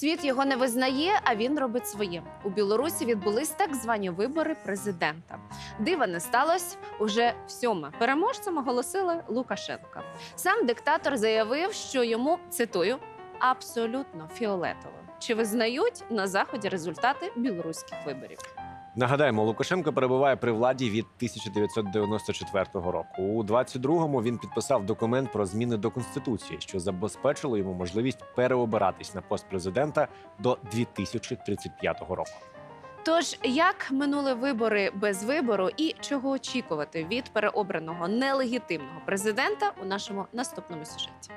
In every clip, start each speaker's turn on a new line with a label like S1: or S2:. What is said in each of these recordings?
S1: Світ його не визнає, а він робить своє. У Білорусі відбулись так звані вибори президента. Дива не сталося. Уже всьома. переможцем оголосили Лукашенка. Сам диктатор заявив, що йому цитую абсолютно фіолетово. Чи визнають на заході результати білоруських виборів?
S2: Нагадаємо, Лукашенко перебуває при владі від 1994 року. У 22-му він підписав документ про зміни до конституції, що забезпечило йому можливість переобиратись на пост президента до 2035 року.
S1: Тож як минули вибори без вибору, і чого очікувати від переобраного нелегітимного президента у нашому наступному сюжеті?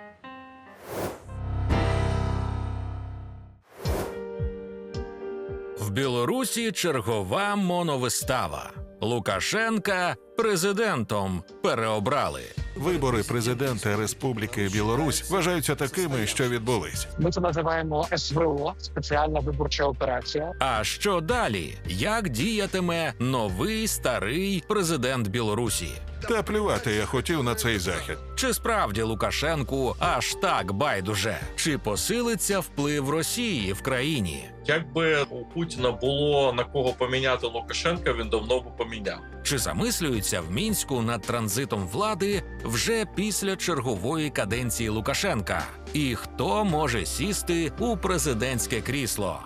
S3: В Білорусі чергова моновистава. Лукашенка президентом переобрали.
S4: Вибори президента Республіки Білорусь вважаються такими, що відбулись.
S5: Ми це називаємо СВО спеціальна виборча операція.
S3: А що далі? Як діятиме новий старий президент Білорусі?
S4: Та плювати я хотів на цей захід.
S3: Чи справді Лукашенку аж так байдуже? Чи посилиться вплив Росії в країні?
S6: Якби у Путіна було на кого поміняти Лукашенка, він давно би поміняв.
S3: Чи замислюються в мінську над транзитом влади вже після чергової каденції Лукашенка? І хто може сісти у президентське крісло?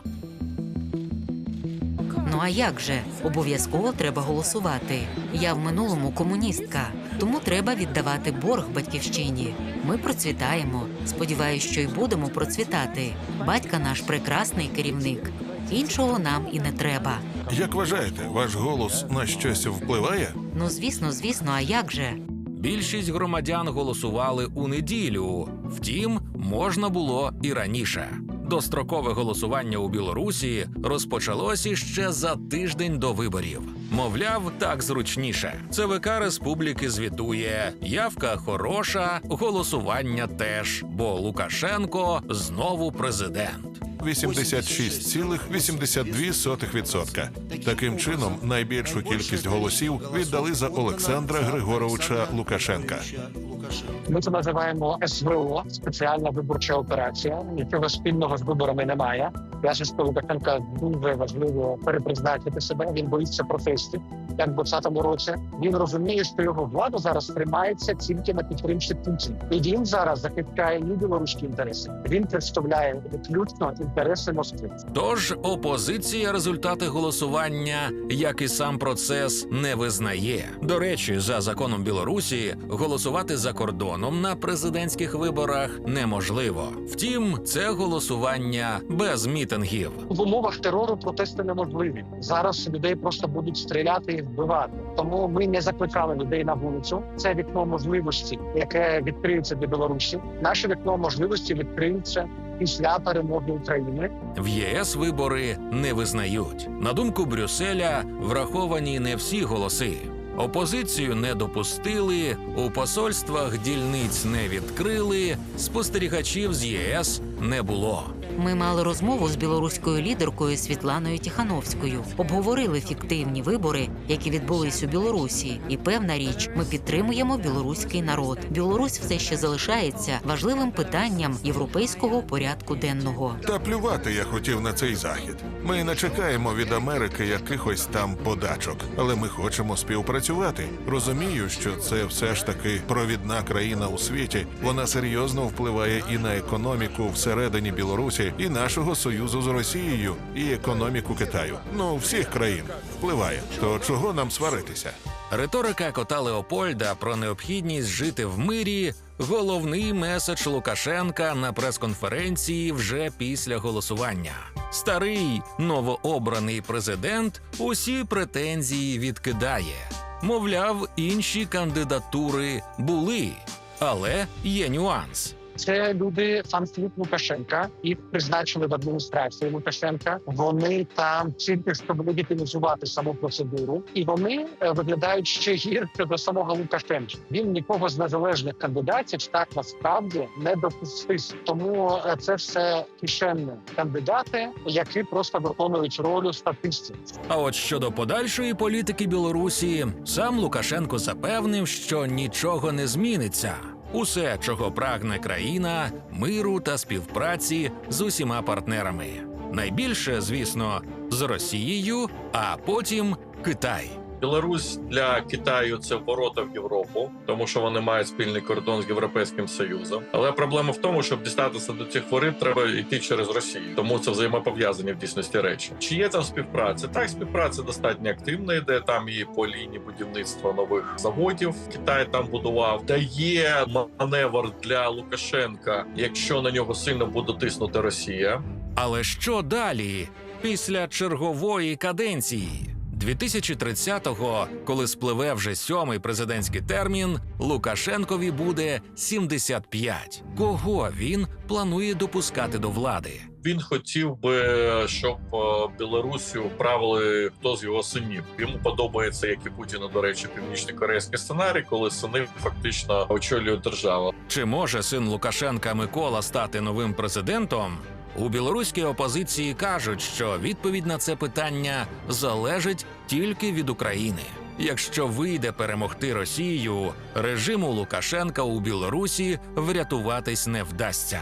S7: Ну а як же? Обов'язково треба голосувати. Я в минулому комуністка, тому треба віддавати борг батьківщині. Ми процвітаємо. Сподіваюсь, що й будемо процвітати. Батька наш прекрасний керівник. Іншого нам і не треба.
S4: Як вважаєте, ваш голос на щось впливає?
S7: Ну звісно, звісно, а як же?
S3: Більшість громадян голосували у неділю. Втім, можна було і раніше. Дострокове голосування у Білорусі розпочалося ще за тиждень до виборів. Мовляв, так зручніше. ЦВК Республіки звітує: явка хороша, голосування теж, бо Лукашенко знову президент.
S4: 86,82%. Таким чином, найбільшу кількість голосів віддали за Олександра Григоровича Лукашенка.
S5: Ми це називаємо СВО спеціальна виборча операція. Нічого спільного з виборами немає. Я Лукашенка дуже важливо перепризначити себе. Він боїться протестів. Як в 20-му році він розуміє, що його влада зараз тримається тільки на підтримці Путіна. І він зараз захищає не білоруські інтереси. Він представляє виключно інтереси Москви.
S3: Тож опозиція результати голосування, як і сам процес, не визнає. До речі, за законом Білорусі голосувати за кордоном на президентських виборах неможливо. Втім, це голосування без мітингів.
S5: В умовах терору протести неможливі. Зараз людей просто будуть стріляти і вбивати. Тому ми не закликали людей на вулицю. Це вікно можливості, яке відкриється для Білорусі. Наше вікно можливості відкриється після перемоги України.
S3: В ЄС вибори не визнають. На думку Брюсселя, враховані не всі голоси. Опозицію не допустили, у посольствах дільниць не відкрили, спостерігачів з ЄС не було.
S7: Ми мали розмову з білоруською лідеркою Світланою Тихановською. Обговорили фіктивні вибори, які відбулись у Білорусі. І певна річ, ми підтримуємо білоруський народ. Білорусь все ще залишається важливим питанням європейського порядку денного.
S4: Та плювати я хотів на цей захід. Ми не чекаємо від Америки якихось там подачок, але ми хочемо співпрацювати. Розумію, що це все ж таки провідна країна у світі. Вона серйозно впливає і на економіку всередині Білорусі, і нашого союзу з Росією, і економіку Китаю. Ну всіх країн впливає. То чого нам сваритися?
S3: Риторика кота Леопольда про необхідність жити в мирі головний меседж Лукашенка на прес-конференції вже після голосування. Старий новообраний президент усі претензії відкидає. Мовляв, інші кандидатури були, але є нюанс.
S5: Це люди фан-клуб Лукашенка. Їх призначили в адміністрації Лукашенка. Вони там тільки щоб легітимізувати саму процедуру, і вони е, виглядають ще гірше до самого Лукашенка. Він нікого з незалежних кандидатів так насправді не допустив. Тому е, це все кишенні кандидати, які просто виконують роль статистів.
S3: А от щодо подальшої політики Білорусі, сам Лукашенко запевнив, що нічого не зміниться. Усе, чого прагне країна, миру та співпраці з усіма партнерами. Найбільше, звісно, з Росією, а потім Китай.
S6: Білорусь для Китаю це ворота в Європу, тому що вони мають спільний кордон з Європейським Союзом. Але проблема в тому, щоб дістатися до цих воріт, треба йти через Росію. Тому це взаємопов'язані в дійсності речі. Чи є там співпраця? Так, співпраця достатньо активна йде. Там і по лінії будівництва нових заводів Китай там будував. Та є маневр для Лукашенка, якщо на нього сильно буде тиснути Росія.
S3: Але що далі після чергової каденції? 2030-го, коли спливе вже сьомий президентський термін, Лукашенкові буде 75. Кого він планує допускати до влади?
S6: Він хотів би, щоб е, Білорусію правили хто з його синів. Йому подобається, як і Путіну, до речі, північно-корейський сценарій, коли сини фактично очолюють державу.
S3: Чи може син Лукашенка Микола стати новим президентом? У білоруській опозиції кажуть, що відповідь на це питання залежить тільки від України. Якщо вийде перемогти Росію, режиму Лукашенка у Білорусі врятуватись не вдасться.